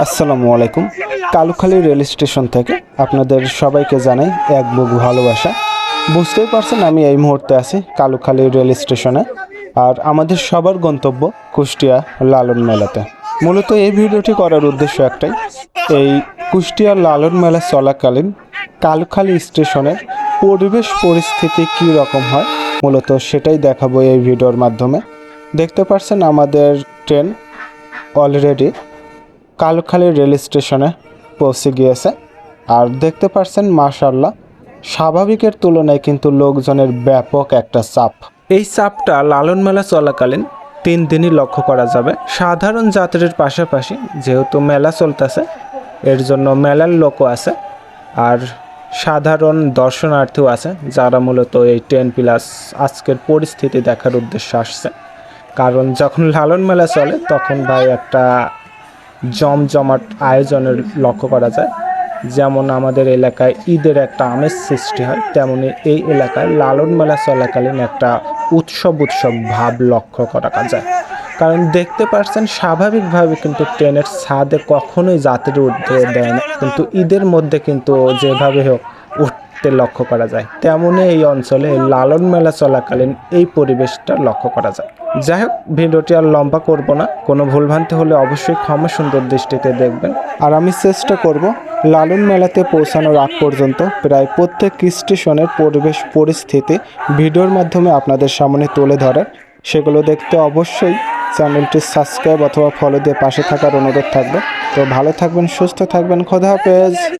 আসসালামু আলাইকুম। Kalukhali rail station থেকে আপনাদের সবাইকে জানাই এক বুক ভালোবাসা। বুঝতেই পারছেন আমি এই মুহূর্তে আছি কালুখালী রেল স্টেশনে, আর আমাদের সবার গন্তব্য কুষ্টিয়া লালন মেলাতে। মূলত এই ভিডিওটি করার উদ্দেশ্য একটাই, এই কুষ্টিয়া লালন মেলা চলাকালীন কালুখালী স্টেশনের পরিবেশ পরিস্থিতি কী রকম হয়, মূলত সেটাই দেখাবো এই ভিডিওর মাধ্যমে। দেখতে পারছেন আমাদের ট্রেন অলরেডি কালুখালী রেল স্টেশনে পৌঁছে গিয়েছে। আর দেখতে পাচ্ছেন মাশাল্লাহ স্বাভাবিকের তুলনায় কিন্তু লোকজনের ব্যাপক একটা চাপ। এই চাপটা লালন মেলা চলাকালীন তিন দিনই লক্ষ্য করা যাবে। সাধারণ যাত্রীর পাশাপাশি যেহেতু মেলা চলতেছে, এর জন্য মেলার লোকও আছে। আর সাধারণ দর্শনার্থীও আছে, যারা মূলত এই টেন প্লাস আজকের পরিস্থিতি দেখার উদ্দেশ্যে আসছে। কারণ যখন লালন মেলা চলে, তখন ভাই একটা জমজমাট আয়োজনের লক্ষ্য করা যায়। যেমন আমাদের এলাকায় ঈদের একটা আমেজ সৃষ্টি হয়, তেমনি এই এলাকায় লালন মেলা চলাকালীন একটা উৎসব উৎসব ভাব লক্ষ্য করা যায়। কারণ দেখতে পারছেন, স্বাভাবিকভাবে কিন্তু ট্রেনের ছাদে কখনোই যাত্রী উঠতে দেয় না। কিন্তু ঈদের মধ্যে কিন্তু যেভাবে হোক উঠতে লক্ষ্য করা যায়। তেমনই এই অঞ্চলে লালন মেলা চলাকালীন এই পরিবেশটা লক্ষ্য করা যায়। যাই হোক, ভিডিওটি আর লম্বা করব না। কোনো ভুলভ্রান্তি হলে অবশ্যই ক্ষমা সুন্দর দৃষ্টিতে দেখবেন। আর আমি চেষ্টা করব লালন মেলাতে পৌঁছানোর আগ পর্যন্ত প্রায় প্রত্যেক স্টেশনের পরিবেশ পরিস্থিতি ভিডিওর মাধ্যমে আপনাদের সামনে তুলে ধরার। সেগুলো দেখতে অবশ্যই চ্যানেলটি সাবস্ক্রাইব অথবা ফলো দিয়ে পাশে থাকার অনুরোধ থাকবে। তো ভালো থাকবেন, সুস্থ থাকবেন, খোদা হাফেজ।